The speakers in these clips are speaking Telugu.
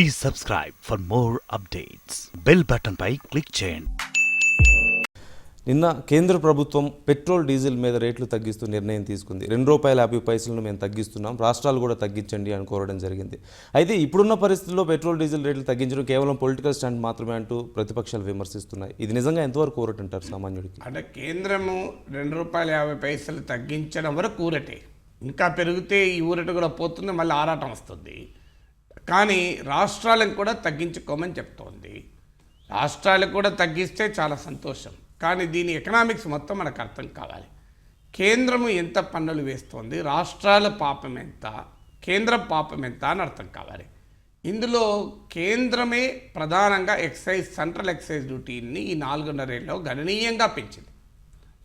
Please subscribe for more updates bell button pi click చేయండి. నిన్న కేంద్ర ప్రభుత్వం పెట్రోల్ డీజిల్ మీద రేట్లు తగ్గిస్తూ నిర్ణయం తీసుకుంది. రెండు రూపాయల యాభై పైసలను మేము తగ్గిస్తున్నాం. రాష్ట్రాలు కూడా తగ్గించండి అని కోరడం జరిగింది. అయితే ఇప్పుడున్న పరిస్థితుల్లో పెట్రోల్ డీజిల్ రేట్లు తగ్గించడం కేవలం పొలిటికల్ స్టాండ్ మాత్రమే అంటూ ప్రతిపక్షాలు విమర్శిస్తున్నాయి. ఇది నిజంగా ఎంతవరకు కోరటంటారు సామాన్యుడికి? అంటే కేంద్రము రెండు రూపాయల యాభై పైసలు తగ్గించడం వరకు ఊరటే. ఇంకా పెరిగితే ఈ ఊరట కూడా పోతుంది మళ్ళీ ఆరాటం వస్తుంది. కానీ రాష్ట్రాలకు కూడా తగ్గించుకోమని చెప్తోంది. రాష్ట్రాలకు కూడా తగ్గిస్తే చాలా సంతోషం. కానీ దీని ఎకనామిక్స్ మొత్తం మనకు అర్థం కావాలి. కేంద్రము ఎంత పన్నులు వేస్తోంది రాష్ట్రాల పాపం ఎంత కేంద్రం పాపం ఎంత అని అర్థం కావాలి. ఇందులో కేంద్రమే ప్రధానంగా ఎక్సైజ్ సెంట్రల్ ఎక్సైజ్ డ్యూటీని ఈ నాలుగున్నరేళ్ళలో గణనీయంగా పెంచింది.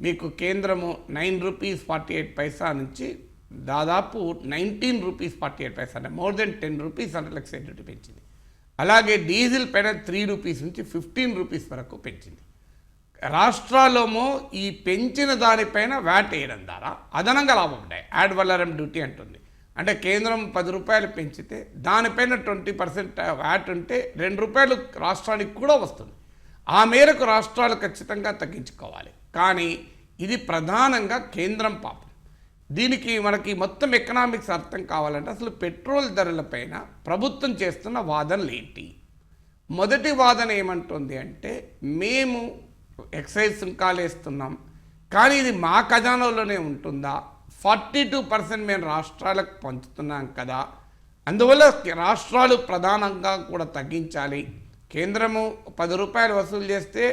మీకు కేంద్రము nine rupees forty eight paisa నుంచి దాదాపు nineteen rupees forty eight paisa అంటే more than ten rupees central excise duty పెంచింది. అలాగే డీజిల్ పైన త్రీ రూపీస్ నుంచి ఫిఫ్టీన్ రూపీస్ వరకు పెంచింది. రాష్ట్రాల్లోమో ఈ పెంచిన దానిపైన వ్యాట్ వేయడం ద్వారా అదనంగా లాభం ఉంటాయి యాడ్ వల్లరం డ్యూటీ అంటుంది. అంటే కేంద్రం పది రూపాయలు పెంచితే దానిపైన ట్వంటీ పర్సెంట్ వ్యాట్ ఉంటే రెండు రూపాయలు రాష్ట్రానికి కూడా వస్తుంది. ఆ మేరకు రాష్ట్రాలు ఖచ్చితంగా తగ్గించుకోవాలి. కానీ ఇది ప్రధానంగా కేంద్రం పాపం. దీనికి మనకి మొత్తం ఎకనామిక్స్ అర్థం కావాలంటే అసలు పెట్రోల్ ధరలపైన ప్రభుత్వం చేస్తున్న వాదనలు ఏంటి మొదటి వాదన ఏమంటుంది అంటే మేము ఎక్సైజ్ సుంకాలు వేస్తున్నాం కానీ ఇది మా ఖజానాలోనే ఉంటుందా? ఫార్టీ టూ పర్సెంట్ మేము రాష్ట్రాలకు పంచుతున్నాం కదా. అందువల్ల రాష్ట్రాలు ప్రధానంగా కూడా తగ్గించాలి. కేంద్రము పది రూపాయలు వసూలు చేస్తే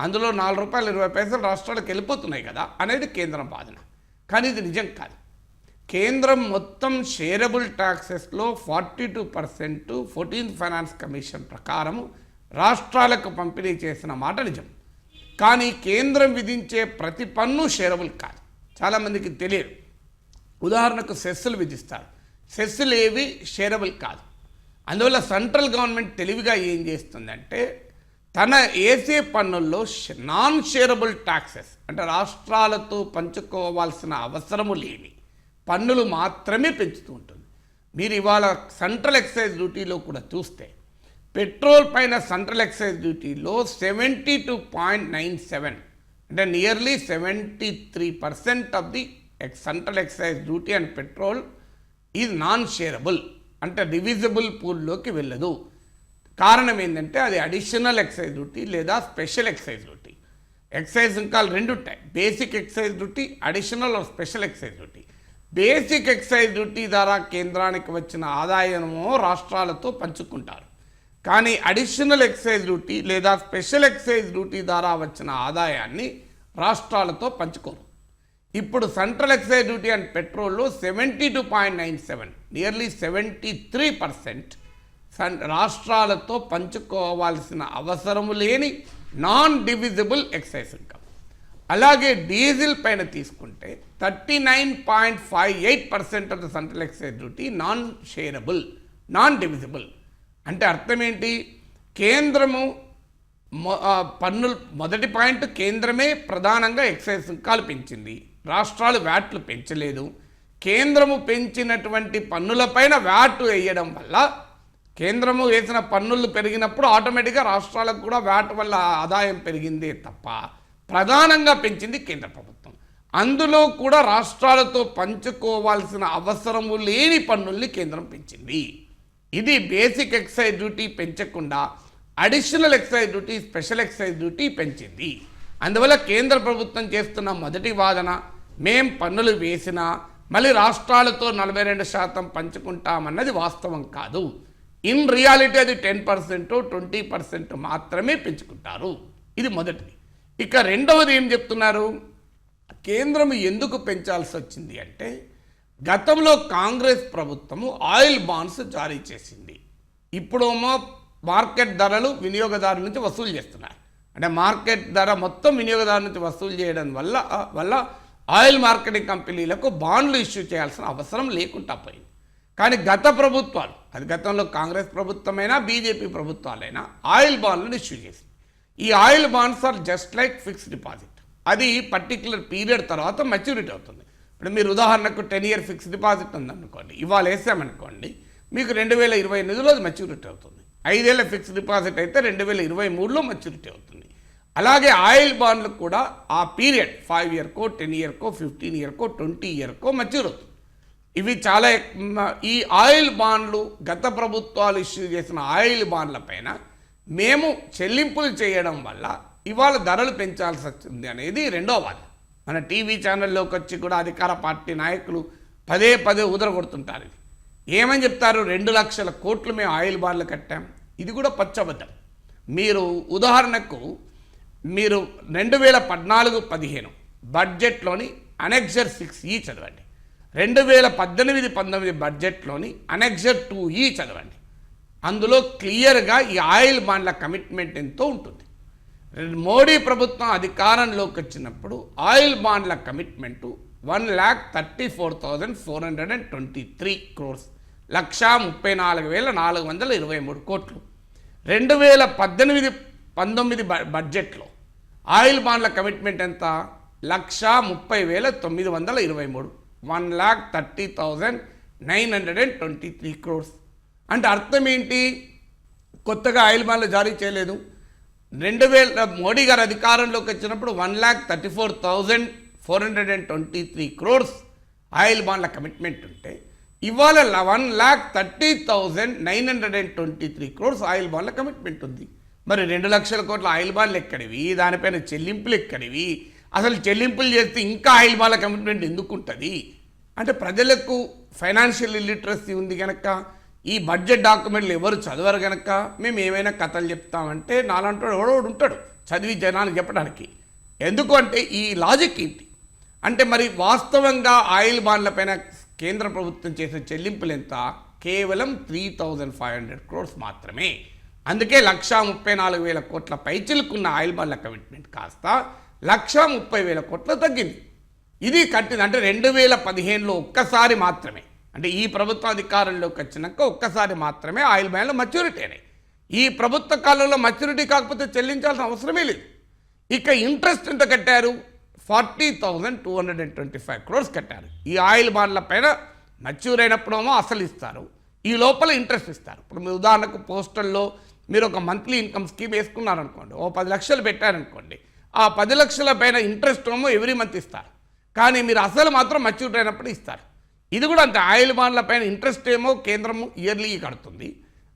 అందులో నాలుగు రూపాయలు ఇరవై పైసలు రాష్ట్రాలకు వెళ్ళిపోతున్నాయి కదా అనేది కేంద్రం వాదన. కానీ ఇది నిజం కాదు. కేంద్రం మొత్తం shareable ట్యాక్సెస్లో forty two percent fourteenth finance commission ప్రకారము రాష్ట్రాలకు పంపిణీ చేసిన మాట నిజం. కానీ కేంద్రం విధించే ప్రతి పన్ను షేరబుల్ కాదు. చాలామందికి తెలియదు. ఉదాహరణకు సెస్సులు విధిస్తారు. సెస్సులు ఏవి షేరబుల్ కాదు. అందువల్ల సెంట్రల్ గవర్నమెంట్ తెలివిగా ఏం చేస్తుందంటే తన ఏసే పన్నుల్లో నాన్ షేరబుల్ ట్యాక్సెస్ అంటే రాష్ట్రాలతో పంచుకోవాల్సిన అవసరము లేని పన్నులు మాత్రమే పెంచుతూ ఉంటుంది. మీరు ఇవాళ సెంట్రల్ ఎక్సైజ్ డ్యూటీలో కూడా చూస్తే పెట్రోల్ పైన సెంట్రల్ ఎక్సైజ్ డ్యూటీలో seventy two point nine seven అంటే nearly seventy three percent of the central excise duty and petrol is non shareable అంటే డివిజిబుల్ పూల్లోకి వెళ్ళదు. కారణం ఏంటంటే అది అడిషనల్ ఎక్సైజ్ డ్యూటీ లేదా స్పెషల్ ఎక్సైజ్ డ్యూటీ ఎక్సైజ్ ఇంకా రెండు ఉంటాయి. Basic excise duty additional or special excise duty basic excise duty ద్వారా కేంద్రానికి వచ్చిన ఆదాయము రాష్ట్రాలతో పంచుకుంటారు. కానీ అడిషనల్ ఎక్సైజ్ డ్యూటీ లేదా స్పెషల్ ఎక్సైజ్ డ్యూటీ ద్వారా వచ్చిన ఆదాయాన్ని రాష్ట్రాలతో పంచుకోరు. ఇప్పుడు central excise duty and పెట్రోల్లో seventy two point nine seven nearly seventy three percent రాష్ట్రాలతో పంచుకోవాల్సిన అవసరము లేని నాన్ డివిజిబుల్ ఎక్సైజ్ ఇన్కమ్. అలాగే డీజిల్ పైన తీసుకుంటే thirty nine point five eight percent of the central excise duty non shareable non divisible. అంటే అర్థం ఏంటి? కేంద్రము పన్నులు మొదటి పాయింట్ కేంద్రమే ప్రధానంగా ఎక్సైజ్ సుంకాలు పెంచింది. రాష్ట్రాలు వ్యాట్లు పెంచలేదు. కేంద్రము పెంచినటువంటి పన్నులపైన వ్యాటు వేయడం వల్ల కేంద్రము వేసిన పన్నులు పెరిగినప్పుడు ఆటోమేటిక్గా రాష్ట్రాలకు కూడా వ్యాట్ వల్ల ఆదాయం పెరిగిందే తప్ప ప్రధానంగా పెంచింది కేంద్ర ప్రభుత్వం. అందులో కూడా రాష్ట్రాలతో పంచుకోవాల్సిన అవసరము లేని పన్నుల్ని కేంద్రం పెంచింది. ఇది బేసిక్ ఎక్సైజ్ డ్యూటీ పెంచకుండా additional excise duty special excise duty పెంచింది. అందువల్ల కేంద్ర ప్రభుత్వం చేస్తున్న మొదటి వాదన మేం పన్నులు వేసినా మళ్ళీ రాష్ట్రాలతో నలభై రెండు శాతం పంచుకుంటామన్నది వాస్తవం కాదు. ఇన్ రియాలిటీ అది టెన్ పర్సెంట్ ట్వంటీ పర్సెంట్ మాత్రమే పెంచుకుంటారు. ఇది మొదటిది. ఇక రెండవది ఏం చెప్తున్నారు? కేంద్రం ఎందుకు పెంచాల్సి వచ్చింది అంటే గతంలో కాంగ్రెస్ ప్రభుత్వము ఆయిల్ బాండ్స్ జారీ చేసింది. ఇప్పుడేమో మార్కెట్ ధరలు వినియోగదారు నుంచి వసూలు చేస్తున్నారు. అంటే మార్కెట్ ధర మొత్తం వినియోగదారు నుంచి వసూలు చేయడం వల్ల వల్ల ఆయిల్ మార్కెటింగ్ కంపెనీలకు బాండ్లు ఇష్యూ చేయాల్సిన అవసరం లేకుండా పోయింది. కానీ గత ప్రభుత్వాలు అది గతంలో కాంగ్రెస్ ప్రభుత్వమైనా బీజేపీ ప్రభుత్వాలైనా ఆయిల్ బాండ్లను ఇష్యూ చేసింది. ఈ oil bonds are just like fixed deposit. అది పర్టికులర్ పీరియడ్ తర్వాత మెచ్యూరిటీ అవుతుంది. ఇప్పుడు మీరు ఉదాహరణకు టెన్ ఇయర్ ఫిక్స్ డిపాజిట్ ఉందనుకోండి ఇవాళ వేసామనుకోండి మీకు రెండు వేల ఇరవై ఎనిమిదిలో అది మెచ్యూరిటీ అవుతుంది. ఐదేళ్ళ ఫిక్స్డ్ డిపాజిట్ అయితే రెండు వేల ఇరవై మూడులో మెచ్యూరిటీ అవుతుంది. అలాగే ఆయిల్ బాండ్లకు కూడా ఆ పీరియడ్ ఫైవ్ ఇయర్కో టెన్ ఇయర్కో ఫిఫ్టీన్ ఇయర్కో ట్వంటీ ఇయర్కో మెచ్యూర్ అవుతుంది. ఇవి చాలా ఈ ఆయిల్ బాండ్లు గత ప్రభుత్వాలు ఇష్యూ చేసిన ఆయిల్ బాండ్ల పైన మేము చెల్లింపులు చేయడం వల్ల ఇవాళ ధరలు పెంచాల్సి వచ్చింది అనేది రెండో వాద మన టీవీ ఛానల్లోకి వచ్చి కూడా అధికార పార్టీ నాయకులు పదే పదే ఉదరగొడుతుంటారు ఇది. ఏమని చెప్తారు? రెండు లక్షల కోట్లు మేము ఆయిల్ బాండ్లు కట్టాం. ఇది కూడా పచ్చబద్ధం. మీరు ఉదాహరణకు మీరు రెండు వేల పద్నాలుగు పదిహేను బడ్జెట్లోని అనెక్జర్ సిక్స్ ఈ చదవండి. రెండు వేల పద్దెనిమిది పంతొమ్మిది బడ్జెట్లోని అనెక్జర్ టూ ఈ చదవండి. అందులో క్లియర్గా ఈ ఆయిల్ బాండ్ల కమిట్మెంట్ ఎంతో ఉంటుంది. మోడీ ప్రభుత్వం అధికారంలోకి వచ్చినప్పుడు ఆయిల్ బాండ్ల commitment one lakh thirty four thousand four hundred and twenty three crores లక్షా ముప్పై నాలుగు వేల నాలుగు వందల ఇరవై మూడు కోట్లు. రెండు వేల పద్దెనిమిది పంతొమ్మిది బ- బడ్జెట్లో ఆయిల్ బాండ్ల కమిట్మెంట్ ఎంత? లక్షా ముప్పై వేల తొమ్మిది వందల ఇరవై మూడు. One lakh thirty thousand nine hundred and twenty three crores అంటే అర్థం ఏంటి? కొత్తగా ఆయిల్ బాండ్లు జారీ చేయలేదు. రెండు వేల మోడీ గారు అధికారంలోకి వచ్చినప్పుడు one lakh thirty four thousand four hundred and twenty three crores oil బాండ్ల కమిట్మెంట్ ఉంటే ఇవాళ one lakh thirty thousand nine hundred and twenty three crores oil బాండ్ల కమిట్మెంట్ ఉంది. మరి రెండు లక్షల కోట్ల ఆయిల్ బాండ్లు ఎక్కడివి? దానిపైన చెల్లింపులు ఎక్కడివి? అసలు చెల్లింపులు చేస్తే ఇంకా ఆయిల్ బాండ్ల కమిట్మెంట్ ఎందుకు ఉంటుంది అంటే ప్రజలకు ఫైనాన్షియల్ ఇల్లిటరసీ ఉంది కనుక ఈ బడ్జెట్ డాక్యుమెంట్లు ఎవరు చదవరు కనుక మేము ఏమైనా కథలు చెప్తామంటే నాలంటూ ఎవడోడు ఉంటాడు చదివి జనానికి చెప్పడానికి. ఎందుకు అంటే ఈ లాజిక్ ఏంటి? అంటే మరి వాస్తవంగా ఆయిల్ బాండ్ల పైన కేంద్ర ప్రభుత్వం చేసే చెల్లింపులు ఎంత? కేవలం three thousand five hundred crores మాత్రమే. అందుకే లక్షా ముప్పై నాలుగు వేల కోట్ల పైచిలుకున్న ఆయిల్ బాండ్ల కమిట్మెంట్ కాస్త లక్ష ముప్పై వేల కోట్ల తగ్గింది. ఇది కట్టింది అంటే రెండు వేల పదిహేనులో ఒక్కసారి మాత్రమే. అంటే ఈ ప్రభుత్వ అధికారంలోకి వచ్చినాక ఒక్కసారి మాత్రమే ఆయిల్ మ్యాన్లు మెచ్యూరిటీ అయినాయి. ఈ ప్రభుత్వ కాలంలో మెచ్యూరిటీ కాకపోతే చెల్లించాల్సిన అవసరమే లేదు. ఇక ఇంట్రెస్ట్ ఎంత కట్టారు? Forty thousand two hundred and twenty five crores కట్టారు. ఈ ఆయిల్ బాండ్ల పైన మెచ్యూర్ అయినప్పుడేమో అసలు ఇస్తారు. ఈ లోపల ఇంట్రెస్ట్ ఇస్తారు. ఇప్పుడు మీ ఉదాహరణకు పోస్టల్లో మీరు ఒక మంత్లీ ఇన్కమ్ స్కీమ్ వేసుకున్నారనుకోండి ఓ పది లక్షలు పెట్టారనుకోండి ఆ పది లక్షల పైన ఇంట్రెస్ట్ ఏమో ఎవ్రీ మంత్ ఇస్తారు. కానీ మీరు అసలు మాత్రం మచ్యూర్ అయినప్పుడు ఇస్తారు. ఇది కూడా అంతే ఆయిల్ బాండ్ల పైన ఇంట్రెస్ట్ ఏమో కేంద్రము ఇయర్లీ కడుతుంది.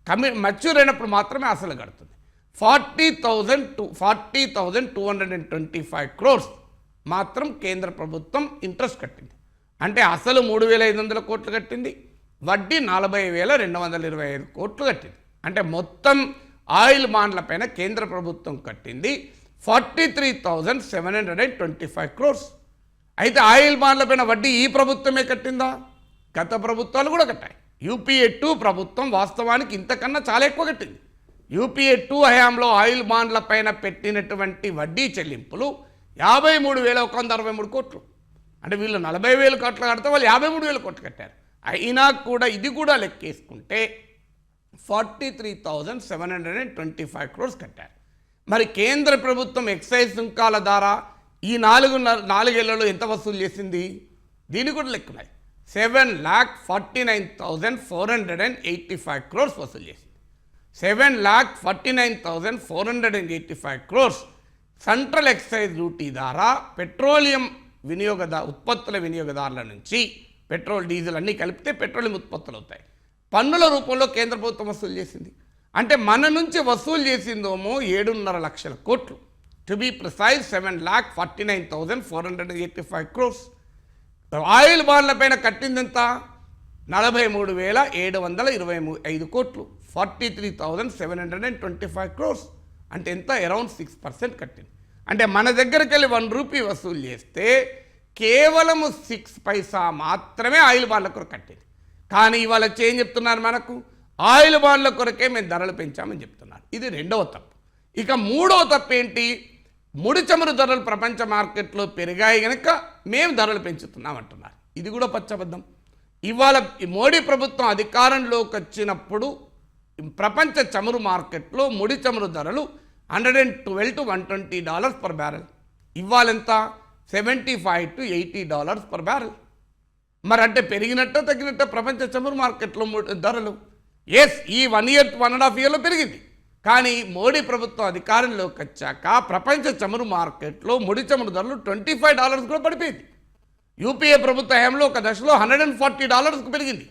కమి మచ్యూర్ అయినప్పుడు మాత్రమే అసలు కడుతుంది. Forty thousand two forty thousand two hundred and twenty five crores మాత్రం కేంద్ర ప్రభుత్వం ఇంట్రెస్ట్ కట్టింది. అంటే అసలు మూడు వేల ఐదు వందల కోట్లు కట్టింది వడ్డీ నలభై వేల రెండు వందల ఇరవై ఐదు కోట్లు కట్టింది. అంటే మొత్తం ఆయిల్ బాండ్ల పైన కేంద్ర ప్రభుత్వం కట్టింది. Forty three thousand seven hundred and twenty five crores. అయితే ఆయిల్ బాండ్ల పైన వడ్డీ ఈ ప్రభుత్వమే కట్టిందా? గత ప్రభుత్వాలు కూడా కట్టాయి. యూపీఏ టూ ప్రభుత్వం వాస్తవానికి ఇంతకన్నా చాలా ఎక్కువ కట్టింది. యూపీఏ టూ హయాంలో ఆయిల్ బాండ్ల పైన పెట్టినటువంటి వడ్డీ చెల్లింపులు యాభై మూడు వేల ఒక వంద అరవై మూడు కోట్లు. అంటే వీళ్ళు నలభై వేలు కోట్లు కడితే వాళ్ళు యాభై మూడు వేల కోట్లు కట్టారు. అయినా కూడా ఇది కూడా లెక్కేసుకుంటే forty three thousand seven hundred and twenty five crores కట్టారు. మరి కేంద్ర ప్రభుత్వం ఎక్సైజ్ సుంకాల ద్వారా ఈ నాలుగు నాలుగేళ్ళలో ఎంత వసూలు చేసింది? దీని కూడా లెక్కున్నాయి seven lakh forty nine thousand four hundred and eighty five crores వసూలు చేసింది. Seven lakh forty nine thousand four hundred and eighty five crores central excise duty ద్వారా పెట్రోలియం వినియోగదా ఉత్పత్తుల వినియోగదారుల నుంచి పెట్రోల్ డీజిల్ అన్నీ కలిపితే పెట్రోలియం ఉత్పత్తులు అవుతాయి పన్నుల రూపంలో కేంద్ర ప్రభుత్వం వసూలు చేసింది. అంటే మన నుంచి వసూలు చేసిందేమో ఏడున్నర లక్షల కోట్లు. To be precise seven lakh forty nine thousand four hundred eighty five crores oil బాండ్లపైన పైన కట్టిందెంత నలభై మూడు వేల ఏడు వందల ఇరవై ఐదు కోట్లు. Forty three thousand seven hundred and twenty five crores అంటే ఎంత? అరౌండ్ సిక్స్ పర్సెంట్ కట్టింది. అంటే మన దగ్గరికి వెళ్ళి వన్ రూపీ వసూలు చేస్తే కేవలం సిక్స్ పైసా మాత్రమే ఆయిల్ బాండ్ల కొరకు కట్టింది. కానీ ఇవాళ చేంజ్ చెప్తున్నారు మనకు? ఆయిల్ బాండ్ల కొరకే మేము ధరలు పెంచామని చెప్తున్నారు. ఇది రెండవ తప్పు. ఇక మూడవ తప్పు ఏంటి? ముడి చమురు ధరలు ప్రపంచ మార్కెట్లో పెరిగాయి కనుక మేము ధరలు పెంచుతున్నాం అంటున్నారు. ఇది కూడా పచ్చబద్ధం. ఇవాళ మోడీ ప్రభుత్వం అధికారంలోకి వచ్చినప్పుడు ప్రపంచ చమురు మార్కెట్లో ముడి చమురు ధరలు hundred and twelve to one twenty dollars per barrel. ఇవ్వాలెంత seventy five to eighty dollars per barrel. మరి అంటే పెరిగినట్ట తగ్గినట్ట ప్రపంచ చమురు మార్కెట్లో ధరలు ఎస్ ఈ one year one and half ఇయర్లో పెరిగింది. కానీ మోడీ ప్రభుత్వం అధికారంలోకి వచ్చాక ప్రపంచ చమురు మార్కెట్లో ముడి చమురు ధరలు ట్వంటీ ఫైవ్ డాలర్స్ కూడా పడిపోయింది. యూపీఏ ప్రభుత్వ హయాంలో ఒక దశలో హండ్రెడ్ అండ్ ఫార్టీ డాలర్స్కి పెరిగింది.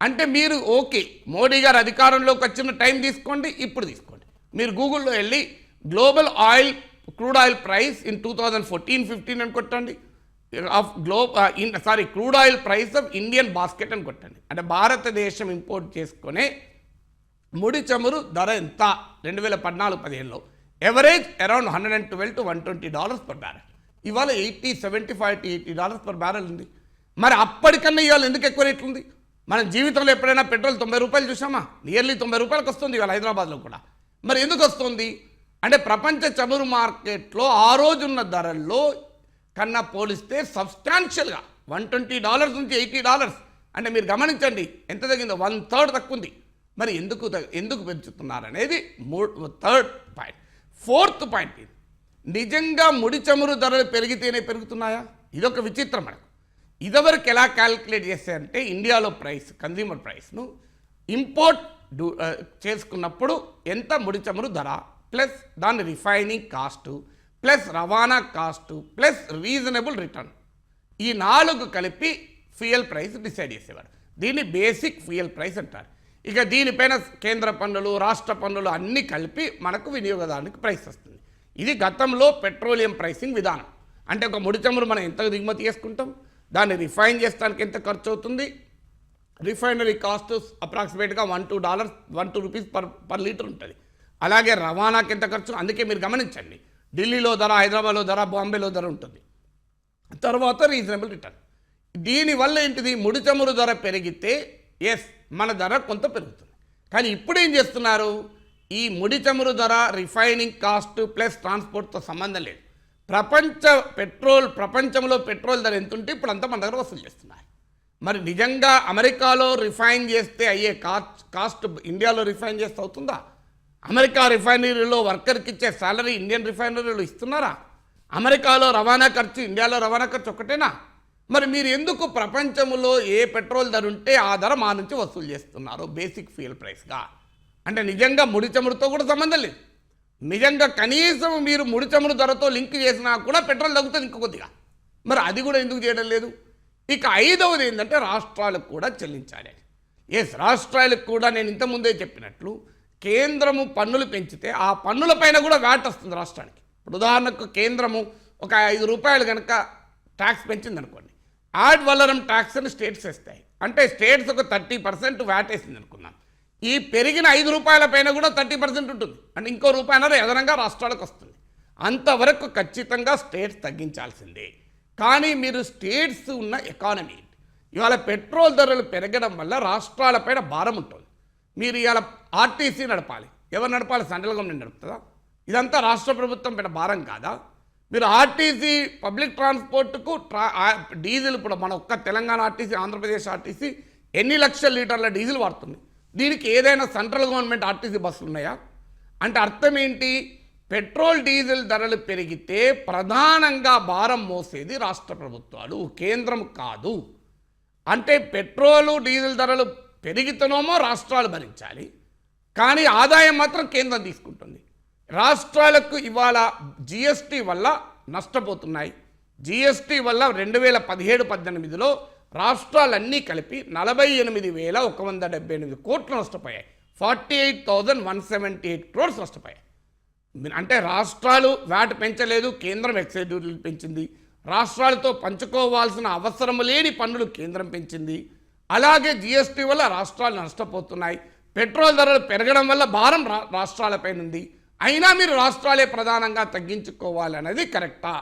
అంటే మీరు ఓకే మోడీ గారు అధికారంలోకి వచ్చిన టైం తీసుకోండి ఇప్పుడు తీసుకోండి. మీరు గూగుల్లో వెళ్ళి global oil crude oil price in two thousand fourteen fifteen అని కొట్టండి. Of glow in sorry crude oil price of Indian basket అని కొట్టండి. అంటే భారతదేశం ఇంపోర్ట్ చేసుకునే ముడి చమురు ధర ఎంత? రెండు వేల పద్నాలుగు పదిహేనులో. Average around hundred and twelve to one twenty dollars per barrel ఇవాళ eighty seventy five to eighty dollars per barrel ఉంది. మరి అప్పటికన్నా ఇవాళ ఎందుకు ఎక్కువ రేట్లు ఉంది? మన జీవితంలో ఎప్పుడైనా పెట్రోల్ తొంభై రూపాయలు చూసామా? నియర్లీ తొంభై రూపాయలకు వస్తుంది ఇవాళ హైదరాబాద్లో కూడా. మరి ఎందుకు వస్తుంది? అంటే ప్రపంచ చమురు మార్కెట్లో ఆ రోజున్న ధరల్లో కన్నా పోలిస్తే సబ్స్టాన్షియల్గా వన్ ట్వంటీ డాలర్స్ నుంచి ఎయిటీ డాలర్స్ అంటే మీరు గమనించండి ఎంత తగ్గిందో? వన్ థర్డ్ తక్కువ ఉంది మరి ఎందుకు ఎందుకు పెంచుతున్నారు అనేది థర్డ్ పాయింట్ ఫోర్త్ పాయింట్ ఇది. నిజంగా ముడి చమురు ధరలు పెరిగితేనే పెరుగుతున్నాయా? ఇదొక విచిత్రం మనకు. ఇదివరకు ఎలా క్యాలిక్యులేట్ చేస్తారంటే ఇండియాలో ప్రైస్ కన్జ్యూమర్ ప్రైస్ను ఇంపోర్ట్ చేసుకున్నప్పుడు ఎంత ముడి చమురు ధర ప్లస్ దాని రిఫైనింగ్ కాస్టు ప్లస్ రవాణా కాస్టు ప్లస్ రీజనబుల్ రిటర్న్. ఈ నాలుగు కలిపి ఫ్యూయల్ ప్రైస్ డిసైడ్ చేసేవారు దీన్ని బేసిక్ ఫ్యూయల్ ప్రైస్ అంటారు. ఇక దీనిపైన కేంద్ర పన్నులు రాష్ట్ర పన్నులు అన్నీ కలిపి మనకు వినియోగదారునికి ప్రైస్ వస్తుంది. ఇది గతంలో పెట్రోలియం ప్రైసింగ్ విధానం. అంటే ఒక ముడి చమురు మనం ఎంత దిగుమతి చేసుకుంటాం? దాన్ని రిఫైన్ చేస్తానికి ఎంత ఖర్చు అవుతుంది? రిఫైనరీ కాస్ట్ అప్రాక్సిమేట్గా one two dollars one two rupees per per litre ఉంటుంది. అలాగే రవాణాకి ఎంత ఖర్చు? అందుకే మీరు గమనించండి. ఢిల్లీలో ధర హైదరాబాద్లో ధర బాంబేలో ధర ఉంటుంది. తర్వాత రీజనబుల్ రిటర్న్ దీనివల్ల ఏంటిది? ముడి చమురు ధర పెరిగితే ఎస్ మన ధర కొంత పెరుగుతుంది. కానీ ఇప్పుడు ఏం చేస్తున్నారు? ఈ ముడి చమురు ధర రిఫైనింగ్ కాస్ట్ ప్లస్ ట్రాన్స్పోర్ట్తో సంబంధం లేదు. ప్రపంచ పెట్రోల్ ప్రపంచంలో పెట్రోల్ ధర ఎంత ఉంటే ఇప్పుడు అంతా మన దగ్గర వసూలు చేస్తున్నారు. మరి నిజంగా అమెరికాలో రిఫైన్ చేస్తే అయ్యే కాస్ట్ కాస్ట్ ఇండియాలో రిఫైన్ చేస్తే అవుతుందా? అమెరికా రిఫైనరీలో వర్కర్కి ఇచ్చే సాలరీ ఇండియన్ రిఫైనరీలు ఇస్తున్నారా? అమెరికాలో రవాణా ఖర్చు ఇండియాలో రవాణా ఖర్చు ఒకటేనా? మరి మీరు ఎందుకు ప్రపంచంలో ఏ పెట్రోల్ ధర ఉంటే ఆ ధర మా నుంచి వసూలు చేస్తున్నారు? బేసిక్ ఫ్యూయల్ ప్రైస్గా అంటే నిజంగా ముడి చమురుతో కూడా సంబంధం లేదు. నిజంగా కనీసం మీరు ముడి చమురు ధరతో లింక్ చేసినా కూడా పెట్రోల్ తగ్గుతుంది ఇంక కొద్దిగా. మరి అది కూడా ఎందుకు చేయడం లేదు? ఇక ఐదవది ఏంటంటే రాష్ట్రాలకు కూడా చెల్లించాలి. ఎస్ రాష్ట్రాలకు కూడా నేను ఇంతకుముందే చెప్పినట్లు కేంద్రము పన్నులు పెంచితే ఆ పన్నులపైన కూడా వ్యాట్ వస్తుంది రాష్ట్రానికి. ఇప్పుడు ఉదాహరణకు కేంద్రము ఒక ఐదు రూపాయలు కనుక ట్యాక్స్ పెంచింది అనుకోండి యాడ్ వల్లరం ట్యాక్స్ అని స్టేట్స్ వేస్తాయి. అంటే స్టేట్స్ ఒక థర్టీ పర్సెంట్ వ్యాట్ వేసింది అనుకున్నాం ఈ పెరిగిన ఐదు రూపాయల పైన కూడా థర్టీ పర్సెంట్ ఉంటుంది. అంటే ఇంకో రూపాయన్నర అదనంగా రాష్ట్రాలకు వస్తుంది. అంతవరకు ఖచ్చితంగా స్టేట్స్ తగ్గించాల్సిందే. కానీ మీరు స్టేట్స్ ఉన్న ఎకానమీ ఇవాళ పెట్రోల్ ధరలు పెరగడం వల్ల రాష్ట్రాలపైన భారం ఉంటుంది. మీరు ఇవాళ ఆర్టీసీ నడపాలి. ఎవరు నడపాలి? సెంట్రల్ గవర్నమెంట్ నడుపుతుందా? ఇదంతా రాష్ట్ర ప్రభుత్వం పెట్ట భారం కాదా? మీరు ఆర్టీసీ పబ్లిక్ ట్రాన్స్పోర్ట్కు ట్రా డీజిల్ ఇప్పుడు మన ఒక్క తెలంగాణ ఆర్టీసీ ఆంధ్రప్రదేశ్ ఆర్టీసీ ఎన్ని లక్షల లీటర్ల డీజిల్ వాడుతుంది? దీనికి ఏదైనా సెంట్రల్ గవర్నమెంట్ ఆర్టీసీ బస్సులు ఉన్నాయా? అంటే అర్థం ఏంటి? పెట్రోల్ డీజిల్ ధరలు పెరిగితే ప్రధానంగా భారం మోసేది రాష్ట్ర ప్రభుత్వాలు కేంద్రం కాదు. అంటే పెట్రోలు డీజిల్ ధరలు పెరిగితేనేమో రాష్ట్రాలు భరించాలి. కానీ ఆదాయం మాత్రం కేంద్రం తీసుకుంటుంది. రాష్ట్రాలకు ఇవాళ జిఎస్టీ వల్ల నష్టపోతున్నాయి. జిఎస్టీ వల్ల రెండు వేల పదిహేడు పద్దెనిమిదిలో రాష్ట్రాలన్నీ కలిపి నలభై ఎనిమిది వేల ఒక వంద డెబ్బై ఎనిమిది కోట్లు నష్టపోయాయి. Forty eight thousand one seventy eight crores నష్టపోయాయి. అంటే రాష్ట్రాలు వాటి పెంచలేదు కేంద్రం ఎక్సైజ్ డ్యూటీలు పెంచింది. రాష్ట్రాలతో పంచుకోవాల్సిన అవసరం లేని పన్నులు కేంద్రం పెంచింది. అలాగే జిఎస్టీ వల్ల రాష్ట్రాలు నష్టపోతున్నాయి. పెట్రోల్ ధరలు పెరగడం వల్ల భారం రా రాష్ట్రాలపైన ఉంది అయినా మీరు రాష్ట్రాలే ప్రధానంగా తగ్గించుకోవాలనేది కరెక్టా?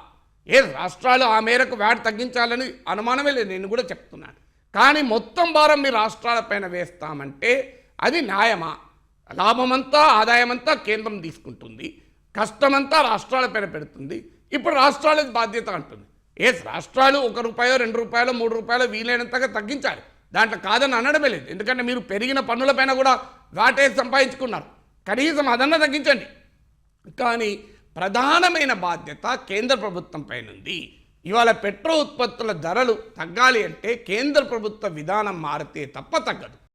ఏ రాష్ట్రాలు ఆ మేరకు వ్యాట్ తగ్గించాలని అనుమానమే లేదు నేను కూడా చెప్తున్నాను. కానీ మొత్తం భారం మీ రాష్ట్రాలపైన వేస్తామంటే అది న్యాయమా? లాభమంతా ఆదాయమంతా కేంద్రం తీసుకుంటుంది. కష్టమంతా రాష్ట్రాలపైన పెడుతుంది. ఇప్పుడు రాష్ట్రాల బాధ్యత అంటుంది. ఏ రాష్ట్రాలు ఒక రూపాయో రెండు రూపాయలు మూడు రూపాయలు వీలైనంతగా తగ్గించాలి. దాంట్లో కాదని అనడమే లేదు. ఎందుకంటే మీరు పెరిగిన పన్నులపైన కూడా వాటేసి సంపాదించుకున్నారు. కనీసం అదన్నా తగ్గించండి. కానీ ప్రధానమైన బాధ్యత కేంద్ర ప్రభుత్వం పైన ఉంది ఇవాళ పెట్రో ఉత్పత్తుల ధరలు తగ్గాలి అంటే కేంద్ర ప్రభుత్వ విధానం మారితే తప్ప తగ్గదు.